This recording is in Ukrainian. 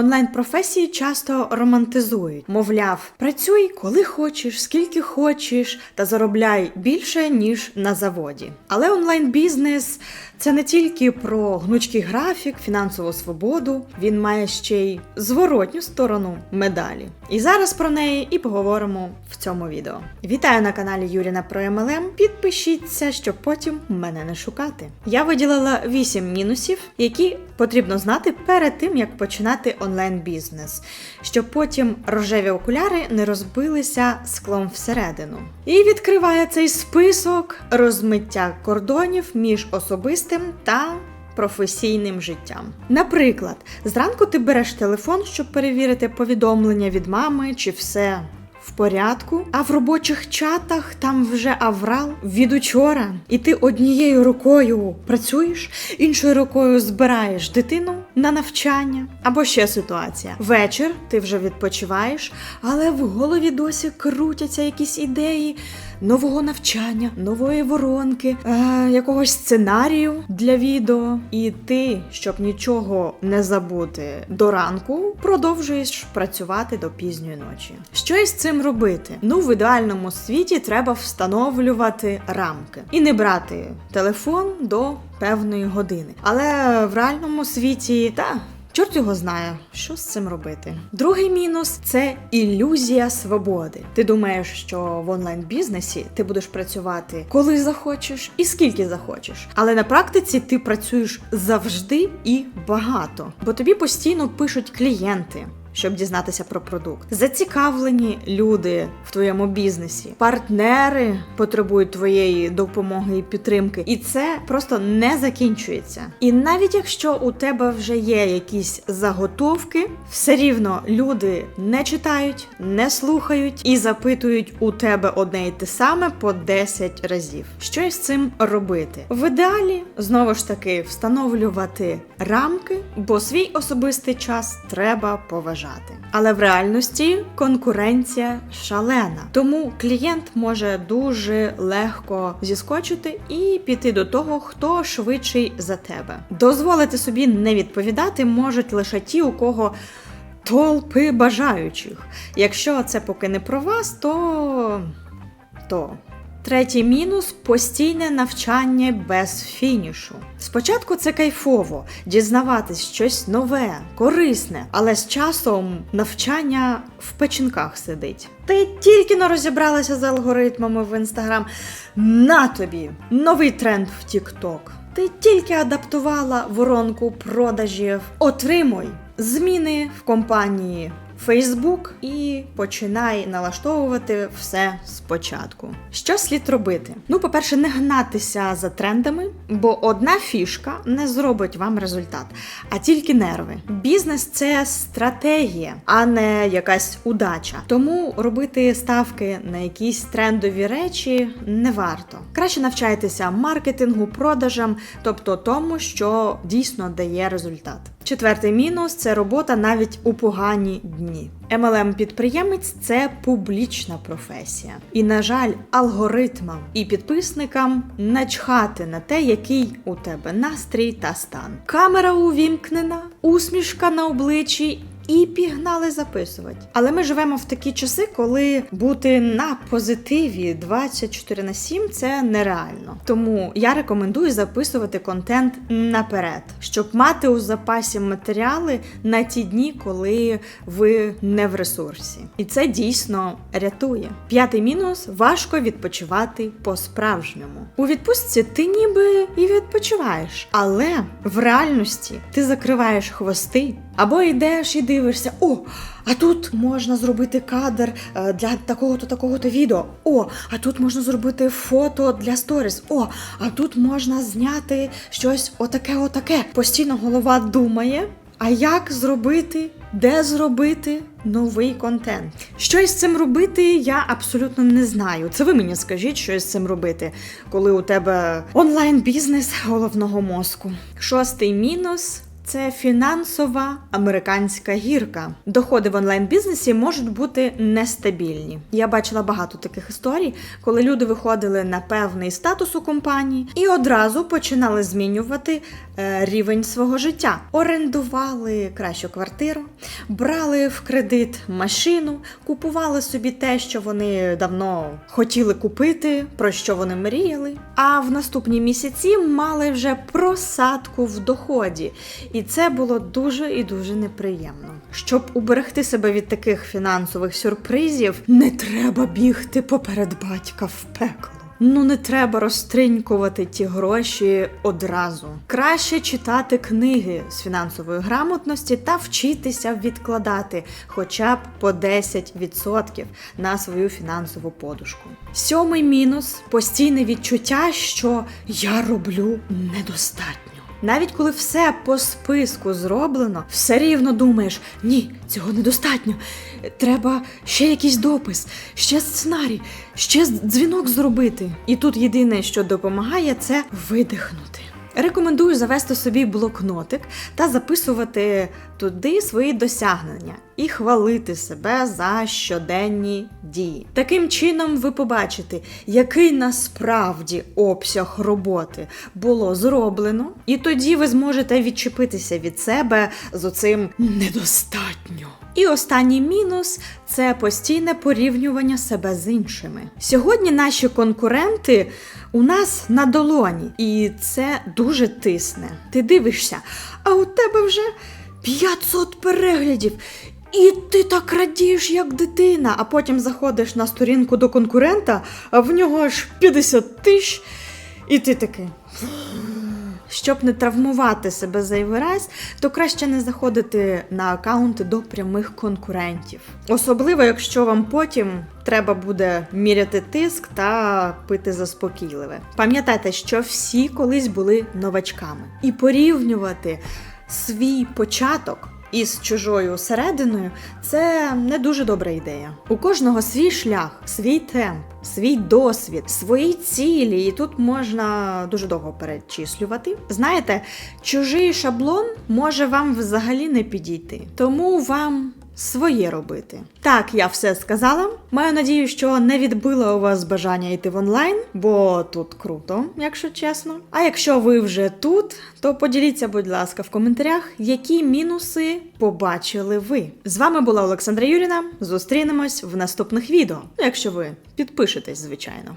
Онлайн-професії часто романтизують, мовляв, працюй коли хочеш, скільки хочеш, та заробляй більше ніж на заводі. Але онлайн-бізнес це не тільки про гнучкий графік, фінансову свободу, він має ще й зворотню сторону медалі. І зараз про неї і поговоримо в цьому відео. Вітаю на каналі Юріна про MLM. Підпишіться, щоб потім мене не шукати. Я виділила 8 мінусів, які потрібно знати перед тим, як починати онлайн-бізнес, щоб потім рожеві окуляри не розбилися склом всередину. І відкриває цей список розмиття кордонів між особистим та професійним життям. Наприклад, зранку ти береш телефон, щоб перевірити повідомлення від мами, чи все в порядку, а в робочих чатах там вже аврал від учора, і ти однією рукою працюєш, іншою рукою збираєш дитину на навчання. Або ще ситуація. Вечір ти вже відпочиваєш, але в голові досі крутяться якісь ідеї нового навчання, нової воронки, е, якогось сценарію для відео. І ти, щоб нічого не забути до ранку, продовжуєш працювати до пізньої ночі. Що із цим робити? Ну, в ідеальному світі треба встановлювати рамки і не брати телефон до певної години. Але в реальному світі та. Чорт його знає, що з цим робити. Другий мінус це ілюзія свободи. Ти думаєш, що в онлайн-бізнесі ти будеш працювати коли захочеш і скільки захочеш. Але на практиці ти працюєш завжди і багато, бо тобі постійно пишуть клієнти. Щоб дізнатися про продукт, зацікавлені люди в твоєму бізнесі, партнери потребують твоєї допомоги і підтримки, і це просто не закінчується. І навіть якщо у тебе вже є якісь заготовки, все рівно люди не читають, не слухають і запитують у тебе одне і те саме по 10 разів. Що із цим робити? В ідеалі знову ж таки встановлювати рамки, бо свій особистий час треба поважати. Але в реальності конкуренція шалена, тому клієнт може дуже легко зіскочити і піти до того, хто швидший за тебе. Дозволити собі не відповідати можуть лише ті, у кого толпи бажаючих. Якщо це поки не про вас, то. то. Третій мінус постійне навчання без фінішу. Спочатку це кайфово дізнаватись щось нове, корисне, але з часом навчання в печінках сидить. Ти тільки не розібралася з алгоритмами в інстаграм. На тобі новий тренд в Тікток. Ти тільки адаптувала воронку продажів. Отримуй зміни в компанії. Фейсбук і починай налаштовувати все спочатку. Що слід робити? Ну, по-перше, не гнатися за трендами, бо одна фішка не зробить вам результат, а тільки нерви. Бізнес це стратегія, а не якась удача. Тому робити ставки на якісь трендові речі не варто. Краще навчайтеся маркетингу, продажам, тобто тому, що дійсно дає результат. Четвертий мінус це робота навіть у погані дні. mlm підприємець це публічна професія. І, на жаль, алгоритмам і підписникам начхати на те, який у тебе настрій та стан. Камера увімкнена, усмішка на обличчі. І пігнали записувати. Але ми живемо в такі часи, коли бути на позитиві 24 на 7 це нереально. Тому я рекомендую записувати контент наперед, щоб мати у запасі матеріали на ті дні, коли ви не в ресурсі. І це дійсно рятує. П'ятий мінус важко відпочивати по-справжньому. У відпустці ти ніби і відпочиваєш, але в реальності ти закриваєш хвости. Або йдеш і дивишся, о, а тут можна зробити кадр е, для такого-то такого-то відео. О, а тут можна зробити фото для сторіс. О, а тут можна зняти щось отаке, отаке. Постійно голова думає. А як зробити, де зробити новий контент? Що із цим робити, я абсолютно не знаю. Це ви мені скажіть, що із цим робити, коли у тебе онлайн-бізнес головного мозку. Шостий мінус це фінансова американська гірка. Доходи в онлайн-бізнесі можуть бути нестабільні. Я бачила багато таких історій, коли люди виходили на певний статус у компанії і одразу починали змінювати рівень свого життя. Орендували кращу квартиру, брали в кредит машину, купували собі те, що вони давно хотіли купити, про що вони мріяли. А в наступні місяці мали вже просадку в доході. І це було дуже і дуже неприємно. Щоб уберегти себе від таких фінансових сюрпризів, не треба бігти поперед батька в пекло. Ну, не треба розтринькувати ті гроші одразу. Краще читати книги з фінансової грамотності та вчитися відкладати хоча б по 10% на свою фінансову подушку. Сьомий мінус постійне відчуття, що я роблю недостатньо. Навіть коли все по списку зроблено, все рівно думаєш: ні, цього недостатньо. Треба ще якийсь допис, ще сценарій, ще дзвінок зробити. І тут єдине, що допомагає, це видихнути. Рекомендую завести собі блокнотик та записувати туди свої досягнення і хвалити себе за щоденні дії. Таким чином, ви побачите, який насправді обсяг роботи було зроблено, і тоді ви зможете відчепитися від себе з оцим недостатньо. І останній мінус це постійне порівнювання себе з іншими. Сьогодні наші конкуренти у нас на долоні, і це дуже тисне. Ти дивишся, а у тебе вже 500 переглядів. І ти так радієш, як дитина, а потім заходиш на сторінку до конкурента, а в нього аж 50 тисяч, і ти такий. Щоб не травмувати себе зайвий раз, то краще не заходити на аккаунти до прямих конкурентів. Особливо, якщо вам потім треба буде міряти тиск та пити заспокійливе. Пам'ятайте, що всі колись були новачками, і порівнювати свій початок. Із чужою серединою це не дуже добра ідея. У кожного свій шлях, свій темп, свій досвід, свої цілі, і тут можна дуже довго перечислювати. Знаєте, чужий шаблон може вам взагалі не підійти, тому вам. Своє робити. Так, я все сказала. Маю надію, що не відбила у вас бажання йти в онлайн, бо тут круто, якщо чесно. А якщо ви вже тут, то поділіться, будь ласка, в коментарях, які мінуси побачили ви. З вами була Олександра Юріна. Зустрінемось в наступних відео, якщо ви підпишетесь, звичайно.